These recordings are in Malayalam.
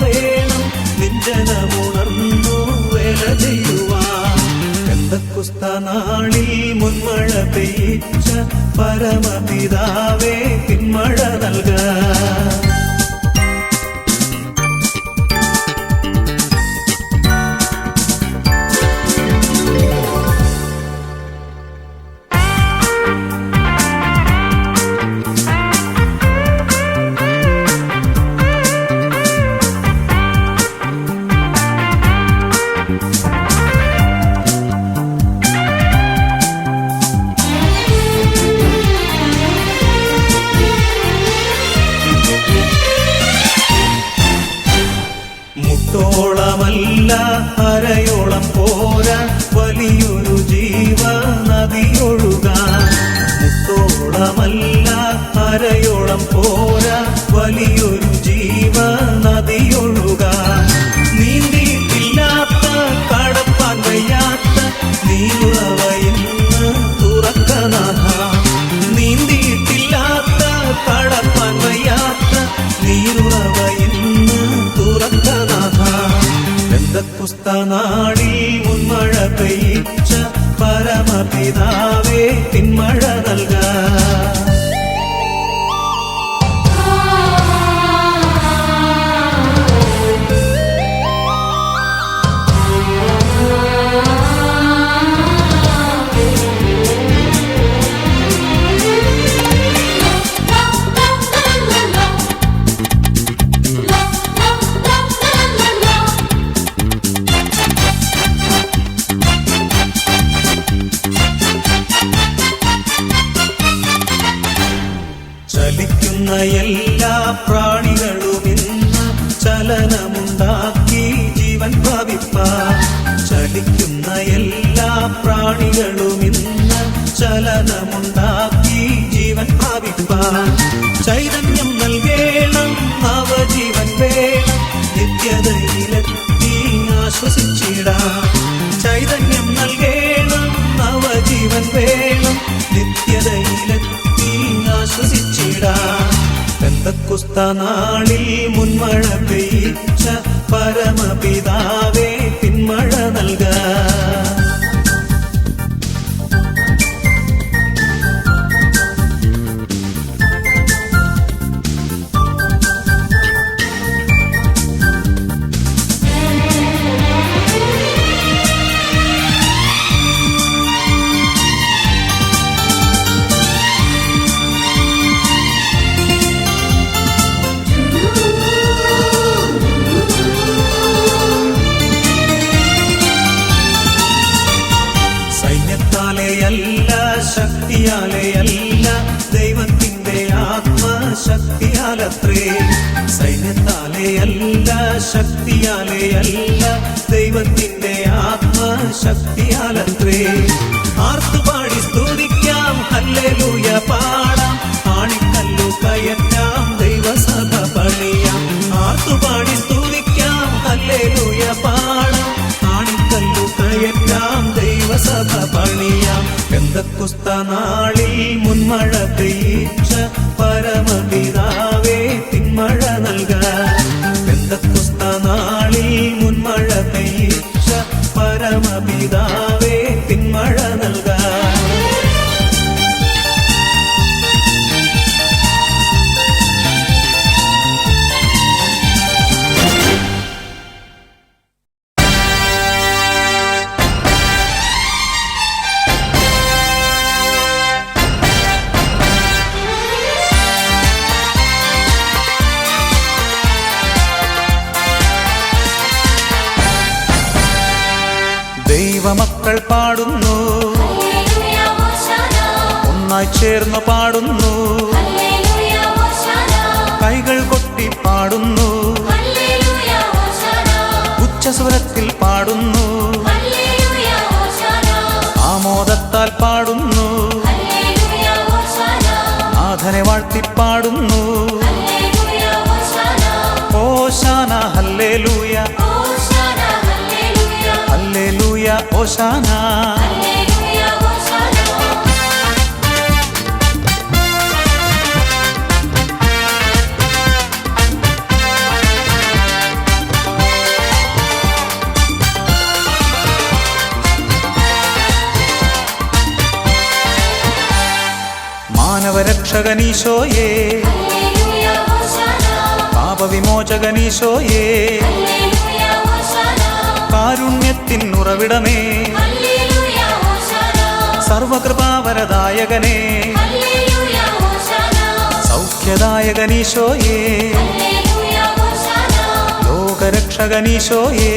മാറേണം നിഞ്ചനമുണർന്നു വേല ചെയ്യുവാൻ. എന്തൊക്കുസ്ത നാളിൽ മുൻമഴ പെയ്ച്ച പരമപിതാവേ പിന്മഴ നൽകാം അരയോളം പോരാ വലിയൊരു ജീവ നദിയൊഴുകാൻ മുത്തോളമല്ല അരയോളം പോരാ വലിയൊരു ജീവ നദിയൊഴുകാൻ നീന്തിയിട്ടില്ലാത്ത കടപ്പാൻ നീളവയെന്ന് തുറക്കനാഥ നീന്തിയിട്ടില്ലാത്ത കടപ്പാൻ നീരുറവയെന്ന് തുറക്കനാഥ നാളിൽ മുൻമഴ പെയ്ച്ച പരമപിതാവേ പിന്മഴ നൽകാം. നാളിൽ മുൻമഴ പെയ്ച്ച പരമപിതാവേ ആത്മശക്തിയാലത്രേ ശക്തിയാലേ അല്ല ദൈവത്തിന്റെ ആത്മശക്തിയാലത്രേ. ആർത്തുപാടി സ്തുതിക്കാം ഹല്ലേലൂയ പാടാം ആണിക്കല്ലു കയറ്റാം ദൈവസഭ പണിയാം. ആർത്തുപാടി സ്തുതിക്കാം ഹല്ലേലൂയ പാടാം ആണിക്കല്ലു കയറ്റാം ദൈവസഭ പണിയാം. എന്തൊക്കുസ്ത നാളിൽ മുൻമഴ പെയ്ച്ച പിന്മഴ హోషానా మానవరక్షగనీశోయే పాప విమోచగనీశోయే കാരുണ്യത്തിൻ ഉറവിടമേ സർവകൃപാവരദായകനേ. സൗഖ്യദായകനീശോയേ. ലോകരക്ഷകനീശോയേ.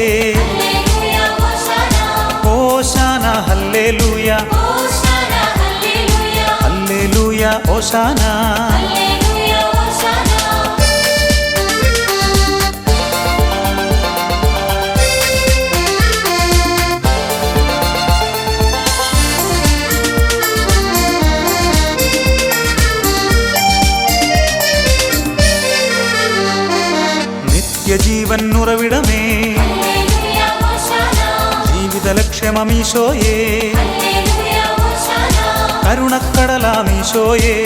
ഓശാന ഹല്ലേ ലൂയ ഹല്ലേ ലൂയ ഓശാന ഹോശാന കരുണക്കടലാമീശോയേ.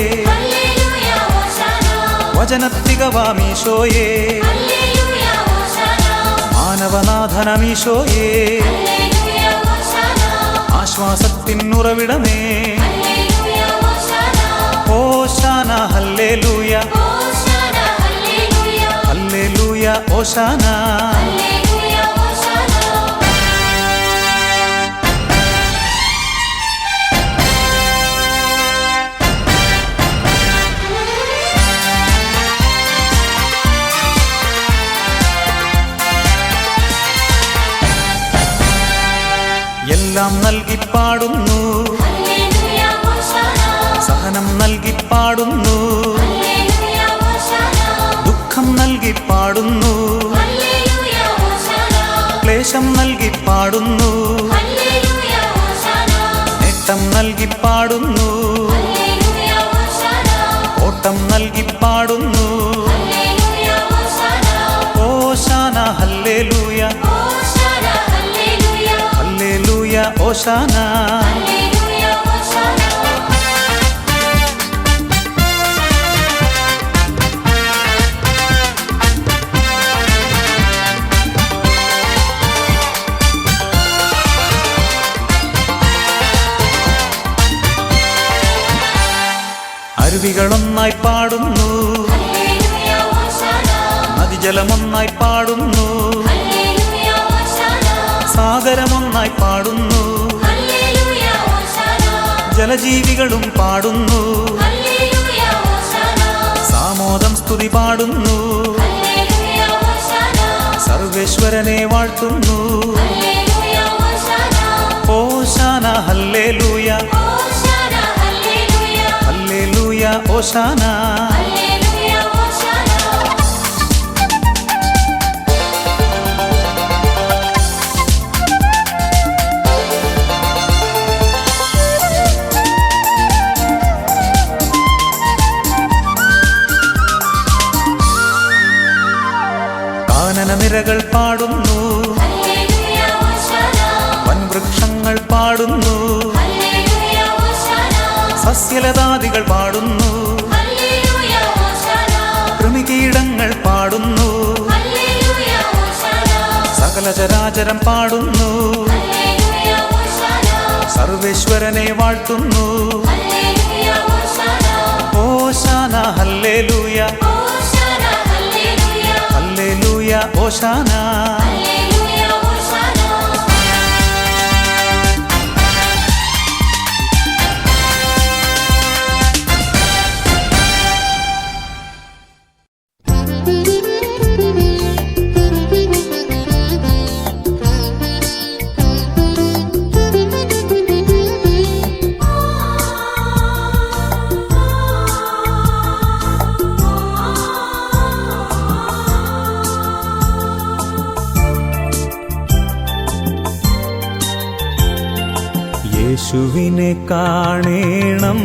വചനത്തികവാമീശോയേ. മാനവനാഥനമീശോയേ. ഹോശാന ഓശാന. ഹല്ലേലൂയ ഹോശാന ഹല്ലേലൂയ. ഹല്ലേലൂയ. ഓശാന. പാടുന്നു. സഹനം നൽകി പാടുന്നു. ദുഃഖം നൽകി പാടുന്നു. ക്ലേശം നൽകി പാടുന്നു. നേട്ടം നൽകി പാടുന്നു. ഓട്ടം നൽകി പാടുന്നു. ഓശാന. അരുവികളൊന്നായി പാടുന്നു. നദിജലമൊന്നായി പാടുന്നു. സാഗരമൊന്നായി പാടുന്നു. ജലജീവികളും പാടുന്നു. ഹല്ലേലൂയ ഹോശാന സാമോദം സ്തുതി പാടുന്നു. ഹല്ലേലൂയ ഹോശാന സർവേശ്വരനെ വാഴ്ത്തുന്നു. ഹല്ലേലൂയ ഹോശാന ഓശാന ഹല്ലേലൂയ. ഹോശാന ഹല്ലേലൂയ. ഹല്ലേലൂയ ഓശാന. നിരകൾ പാടുന്നു. വൻവൃക്ഷങ്ങൾ പാടുന്നു. സസ്യലതാദികൾ പാടുന്നു. കൃമികീടങ്ങൾ പാടുന്നു. സകലചരാചരം പാടുന്നു. സർവേശ്വരനെ വാഴ്ത്തുന്നു. ഓശാന ഹല്ലേലൂയ. ഹല്ലേലൂയ യേശുവിനെ കാണേണം.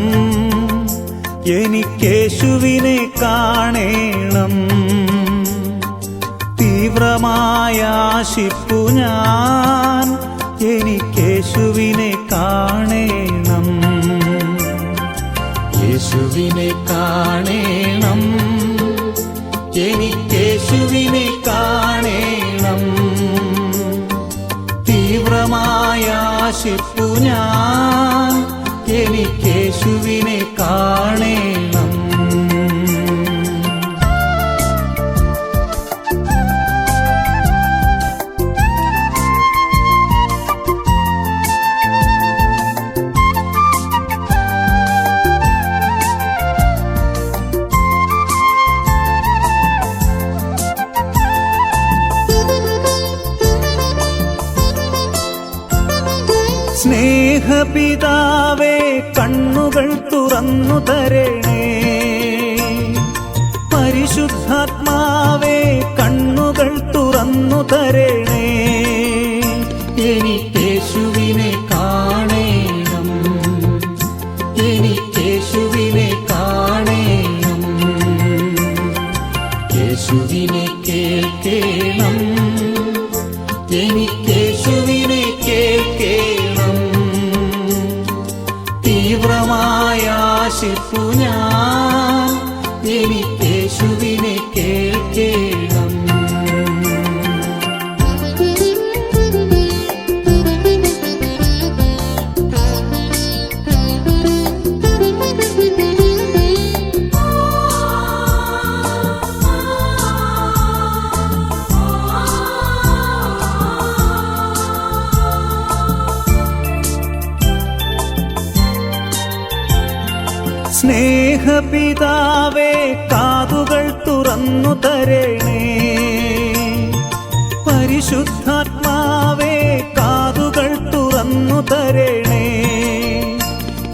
എനിക്കേശുവിനെ കാണേണം. തീവ്രമായ ആശിപ്പു ഞാൻ എനിക്കേശുവിനെ കാണേണം. യേശുവിനെ കാണേണം. എനിക്കേശുവിനെ കാണേണം. ആശിപ്പു ഞാൻ. എനിക്കേശുവിനെ കാണേണം. തുറന്നു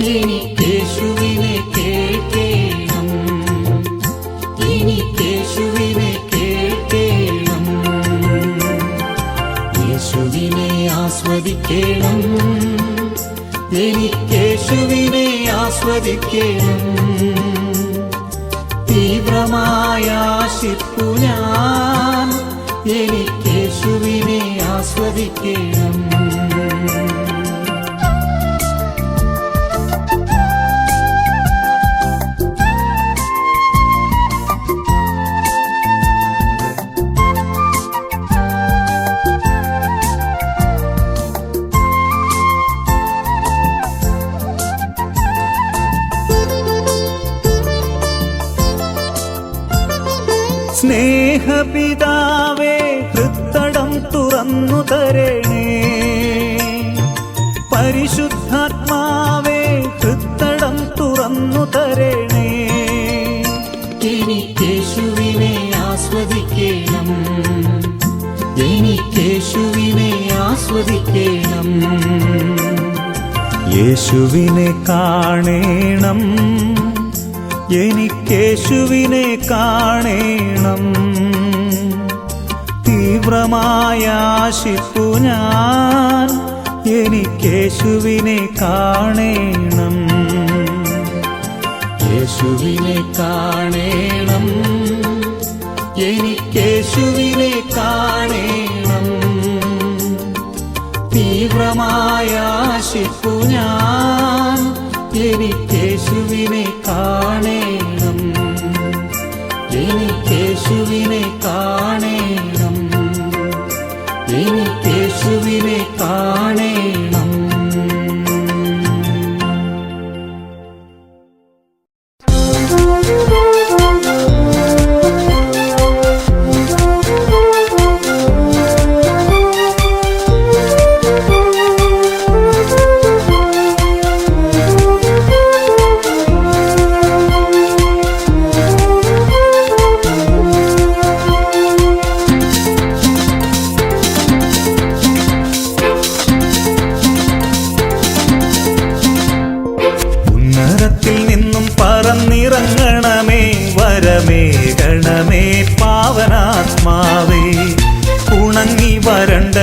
എനിക്കേശുവിനെ കേൾക്കേണം. എനിക്കേശുവിനെ കേൾക്കേണം. യേശുവിനെ ആസ്വദിക്കണം. എനിക്കേശുവിനെ ആസ്വദിക്കണം. തീവ്രമായ ആശിപ്പു ഞാൻ. എനിക്കേശുവിനെ ആസ്വദിക്കണം. സ്നേഹപിതാവേ ഹൃത്തടം തുറന്നു തരണേ. പരിശുദ്ധാത്മാവേ ഹൃത്തടം തുറന്നു തരണേ. എനിക്കേശുവിനെ ആസ്വദിക്കണം. എനിക്കേശുവിനെ ആസ്വദിക്കണം. യേശുവിനെ കാണേണം. എനിക്കേശുവിനെ കാണേണം. തീവ്രമായ ആശിപ്പു ഞാൻ എനിക്കേശുവിനെ കാണേണം. യേശുവിനെ കാണേണം.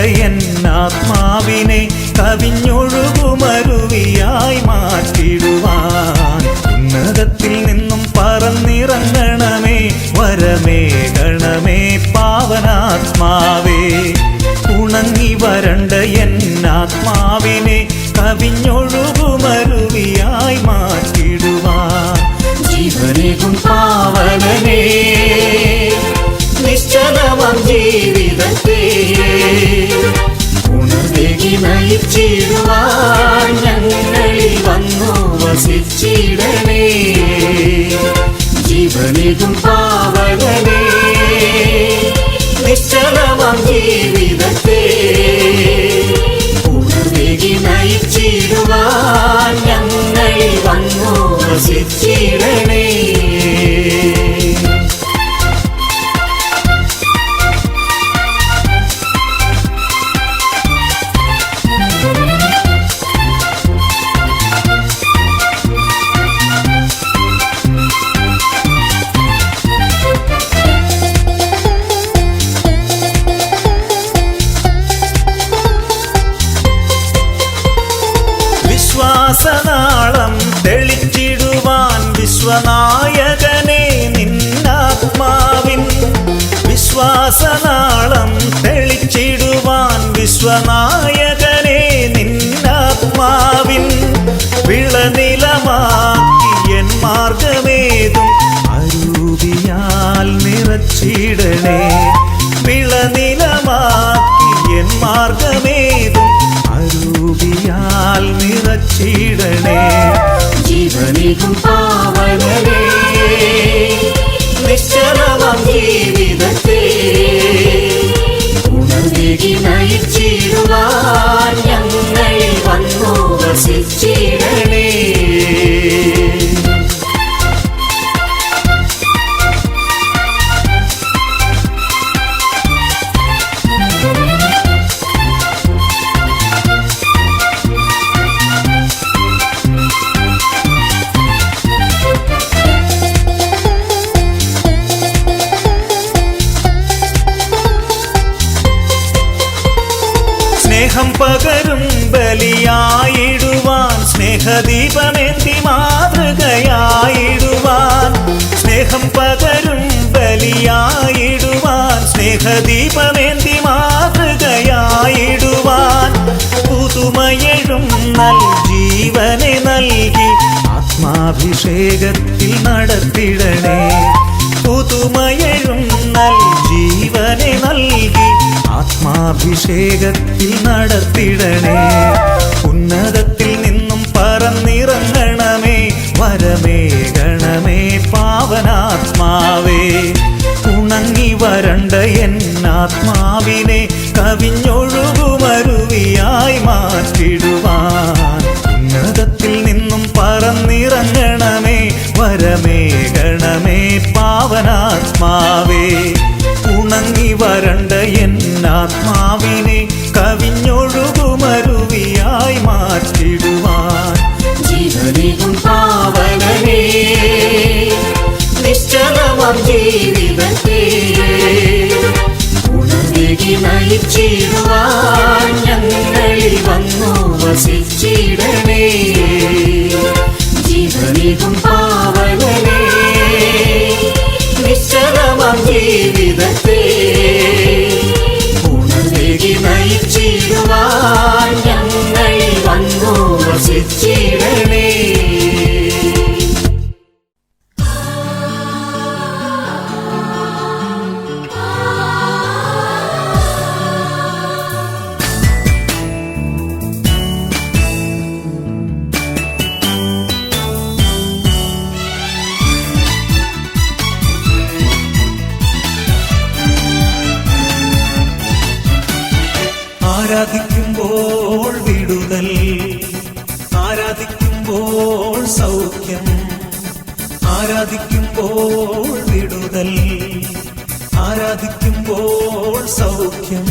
വരണ്ട നയിച്ചിടുവാൻ ഞങ്ങളിൽ വന്നു വസിച്ചിടണേ. ജീവനേകും പാവനനേ നിശ്ചലമാം ജീവിതത്തെ. ഉണർവേകി നയിച്ചിടുവാൻ ഞങ്ങളിൽ വന്നു വസിച്ചിടണേ ശ്വാസനാളം തെളിച്ചിടുവാൻ വിശ്വനായകനെ നിന്നാത്മാവിൻ വിശ്വാസനാളം തെളിച്ചിടുവാൻ വിശ്വനായകനെ നിന്നാത്മാവിൻ വിളനിലമാക്കിയൻ മാർഗമേതും അരൂപിയാൽ നിറച്ചിടണേ. വിളനിലമാക്കിയൻ മാർഗമേതും നയിച്ചിടണേ ജീവനികും പാവനരേ നിശ്ചലമാം ജീവിതത്തെ. ഉണർവേകി നയിച്ചിടുവാൻ ഞങ്ങളിൽ വന്നു വസിച്ചിടണേ ആത്മാഭിഷേകത്തിൽ നടത്തിടണേ. പുതുമയഴും നൽ ജീവനെ നൽകി ആത്മാഭിഷേകത്തിൽ നടത്തിടണേ. ഉന്നതത്തിൽ നിന്നും പറന്നിറങ്ങണമേ വരമേ ഗണമേ പാവനാത്മാവേ. ഉണങ്ങി വരണ്ട ആത്മാവിനെ കവിഞ്ഞൊഴുകുമരുവിയായി മാറ്റിടുവാൻ. ഉന്നതത്തിൽ നിന്നും പറന്നിറങ്ങണമേ വരമേ ഗണമേ പാവനാത്മാവേ. ഉണങ്ങി വരണ്ട എന്നാത്മാവിനെ കവിഞ്ഞൊഴുകുമരുവിയായി മാറ്റിടുവാൻ. ജീവനികും പാവനരേ നിശ്ചലമാം ജീവിതത്തെ ഉണർവേകി നയിച്ചിടുവാൻ ഞങ്ങളിൽ വന്നു വസിച്ചിടണേ ആരാധിക്കുമ്പോൾ വിടുതൽ ആരാധിക്കുമ്പോൾ സൗഖ്യം ആരാധിക്കുമ്പോൾ വിടുതൽ ആരാധിക്കുമ്പോൾ സൗഖ്യം.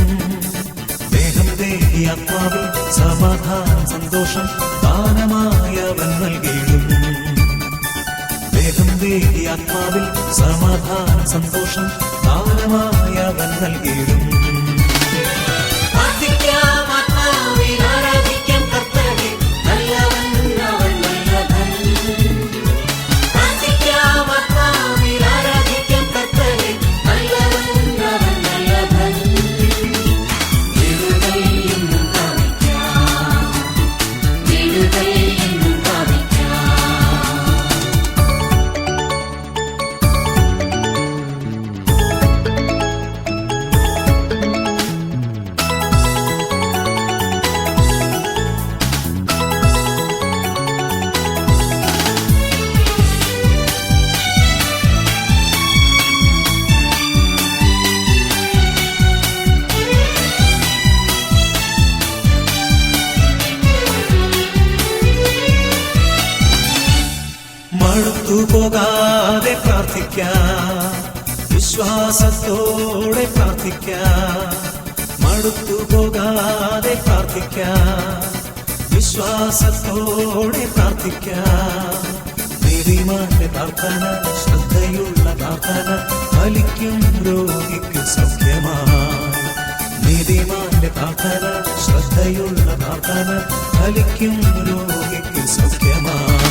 ദേഹം ദേഹി ആത്മാവിൽ സമാധാനം സന്തോഷം ദാനമായവൻ നൽകിയിടും. ദേഹം ദേഹി ആത്മാവിൽ സമാധാനം സന്തോഷം ദാനമായവൻ നൽകിയിടും. വിശ്വാസത്തോടെ പ്രാർത്ഥിക്കാം. പ്രാർത്ഥന ശ്രദ്ധയുള്ള പ്രാർത്ഥന ഫലിക്കും രോഗിക്ക് സൗഖ്യമാതിമാന്റെ പ്രാർത്ഥന ശ്രദ്ധയുള്ള പ്രാർത്ഥന ഫലിക്കും രോഗിക്ക് സൗഖ്യമായി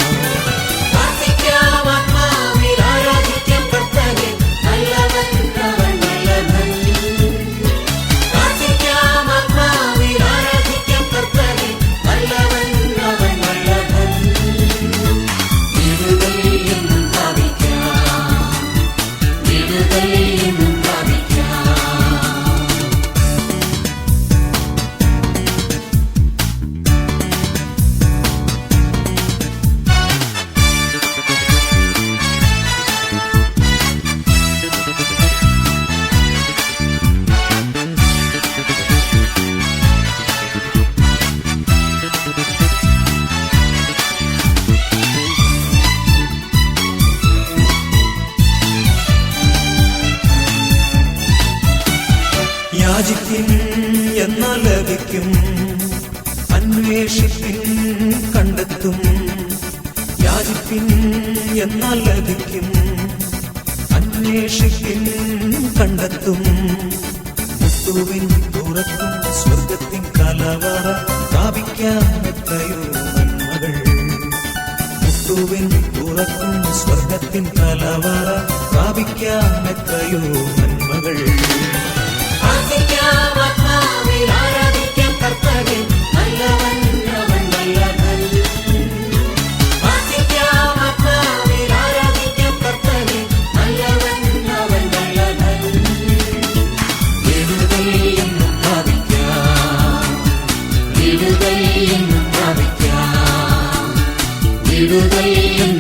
വാതിൽ തുറക്കുന്ന സ്വർഗത്തിൻ കലവറ സ്ഥാപിക്കാമെത്രയോ നന്മകൾ. ആരാധിക്കാം കർത്താവിൻ திருவை